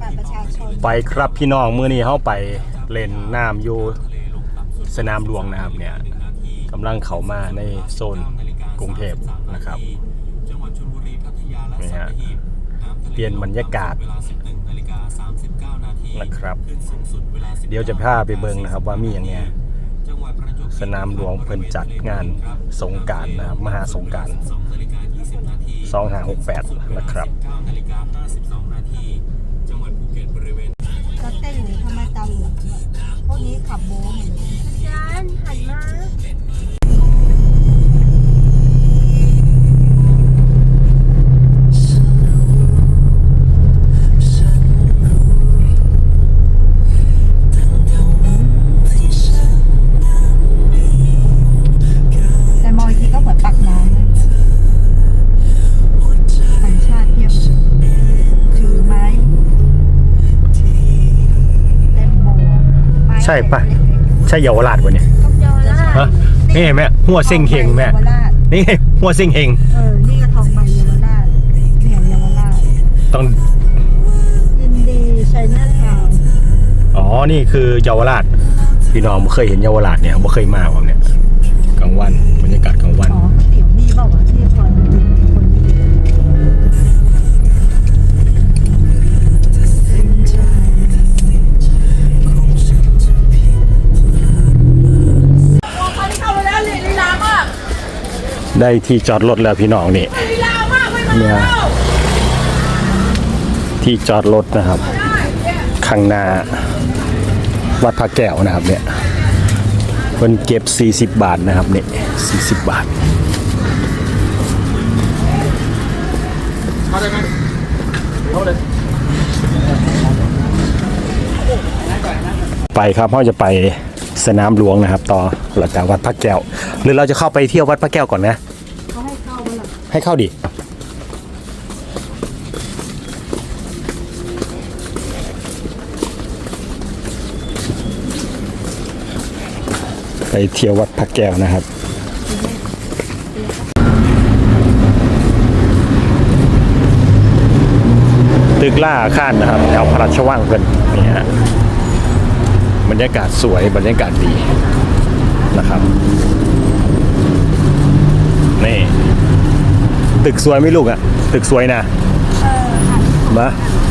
บัตรประชาชนไปครับพี่น้องมื้อนี้เฮาไปเล่นน้ำอยู่สนามหลวงนะครับเนี่ยกำลังเข้ามาในโซนกรุงเทพนะครับนี่ฮะเปลี่ยนบรรยากาศนะครับ เดี๋ยวจะพาไปเบิ่งนะครับว่ามีอย่างเนี้ยสนามหลวงเพิ่นจัดงานสงการนะครับมหาสงการ2568 นะครับ ตาเหลือกเนี่ยพวกนี้ขับโม้หมดเลย อาจารย์หันมา ใช่ปะเล็กใช่เยาวราชวะเนี่ยต้องเยาวราชฮะนี่แม่หัวๆเส้งเฮงแม่เยาวราชนี่หัวเส้งเฮงเออนี่ก็ทองใบเยาวราชเนี่ยเยาวราชต้องยินดีชัยนาทาวน์อ๋อนี่คือเยาวราชพี่น้องบ่เคยเห็นเยาวราชเนี่ยบ่เคยมาผม ได้ที่จอดรถแล้วพี่น้องนี่เนี่ยที่จอดรถนะครับ ข้างหน้า วัดพระแก้วนะครับเนี่ยเพิ่นเก็บ 40 บาทนะครับเนี่ย40 บาทไปครับเราจะไป สนามหลวงนะครับ ต่อหลังจากวัดพระแก้ว หรือเราจะเข้าไปเที่ยววัดพระแก้วก่อนนะ เขาให้เข้ามาหรอให้เข้าดิ ไปเที่ยววัดพระแก้วนะครับ ตึกล่าอาคารนะครับแถวพระราชวังเพิ่นนี่ฮะ บรรยากาศสวยบรรยากาศดีนะครับนี่ตึกสวยไหม่ลูกอะตึกสวยนะมา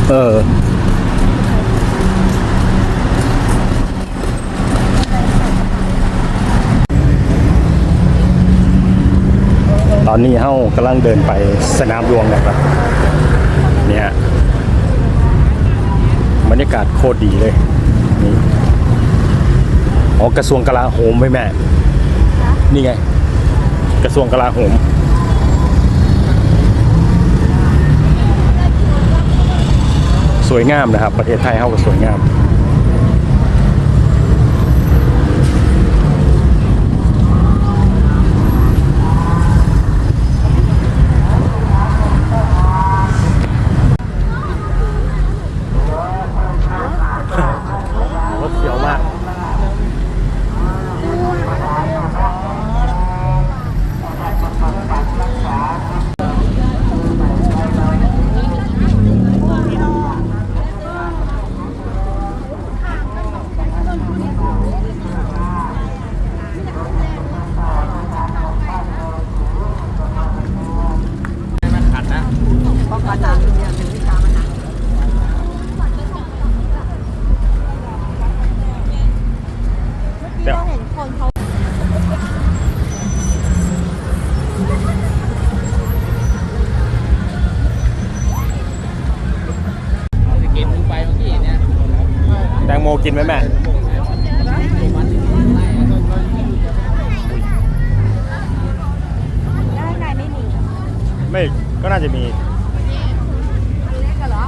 เออตอนนี้เฮากำลังเดินไปสนามหลวงนะครับเนี่ยบรรยากาศโคตรดีเลยนี่ อ๋อกระทรวงกลาโหมไปแม่ นี่ไง กระทรวงกลาโหม สวยงามนะครับ ประเทศไทยเฮาก็สวยงาม รถเสียวมาก ป้องกันน้ำเนี่ยเป็นวิชามันนะที่เราเห็นคนเขา กินไปเมื่อกี้เนี่ย แตงโม กินไหมแม่ ด้านในไม่มีไม่ก็น่าจะมีอันเล็กกันเหรอ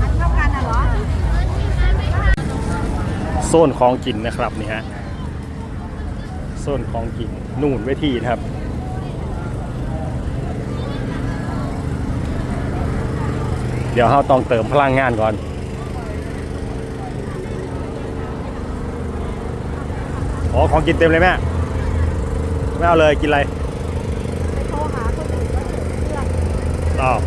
อันเท่ากันน่ะเหรอ โซนของกินนะครับนี่ฮะโซนของกินนู่นเวทีนะครับ เดี๋ยวเราต้องเติมพลังงานก่อน อ๋อของกินเต็มเลยแม่ไม่เอาเลยกินอะไรไปโทรหาคนอื่นก็เสียเพื่อนอ้าว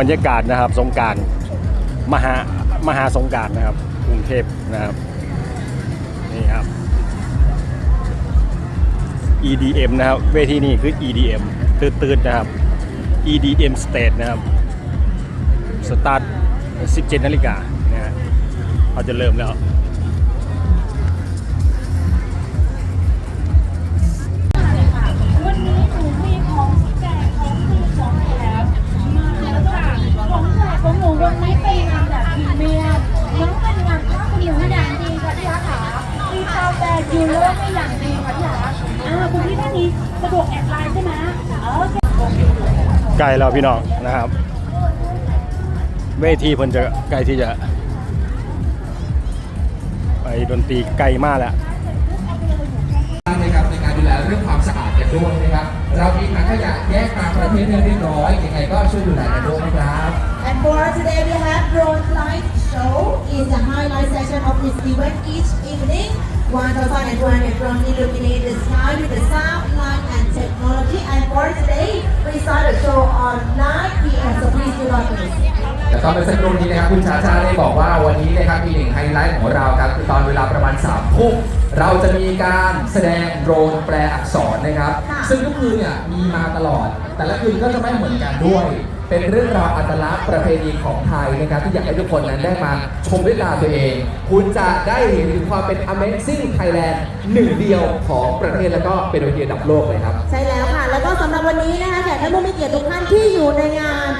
บรรยากาศนะครับสงการมหามหาสงการนะครับกรุงเทพนะครับนี่ครับ EDM นะครับเวทีนี้คือ EDM ตื่นๆนะครับ EDM Stage นะครับสตาร์ท 17 นาฬิกานะฮะเขาจะเริ่มแล้ว กาแฟยูโรไม่อย่างดีค่ะที่รักอ่าคุณพี่ท่านนี้สะดวกแอดไลน์ใช่ไหมโอเคใกล้แล้วพี่น้องนะครับ เวทีเพิ่นจะใกล้ที่จะ ไปดนตรีไกลมากแล้วนะครับในการดูแลเรื่องความสะอาดกันด้วยนะครับ เรามีถังขยะแยกตามประเภทเรียบร้อยยังไงก็ช่วยดูแลกันด้วยนะครับ And for today we have drone light show is the highlight section of this event each evening. 1,200 drone illuminate the sky with the sound, light and technology. And for today, we start the show on 9 p.m. So please do not miss. แต่ตอนเป็นสักครู่นี้นะครับคุณชาชาได้บอกว่าวันนี้นะครับมีหนึ่งไฮไลท์ของเราครับคือตอนเวลาประมาณ3ามทุ่มเราจะมีการแสดงโดรนแปลอักษรนะครับค่ะซึ่งทุกคืนเนี่ยมีมาตลอด แต่ละคืนก็จะไม่เหมือนกันด้วย เป็นเรื่องราวอัตลักษณ์ประเพณีของไทยนะครับที่อยากให้ทุกคนนั้นได้มาชมด้วยตาตัวเอง คุณจะได้เห็นถึงความเป็น Amazing Thailand หนึ่งเดียวของประเทศแล้วก็เป็นเวทีระดับโลกเลยครับ ใช่แล้วค่ะ แล้วก็สำหรับวันนี้นะคะแขกท่านผู้มีเกียรติทุกท่านที่อยู่ในงาน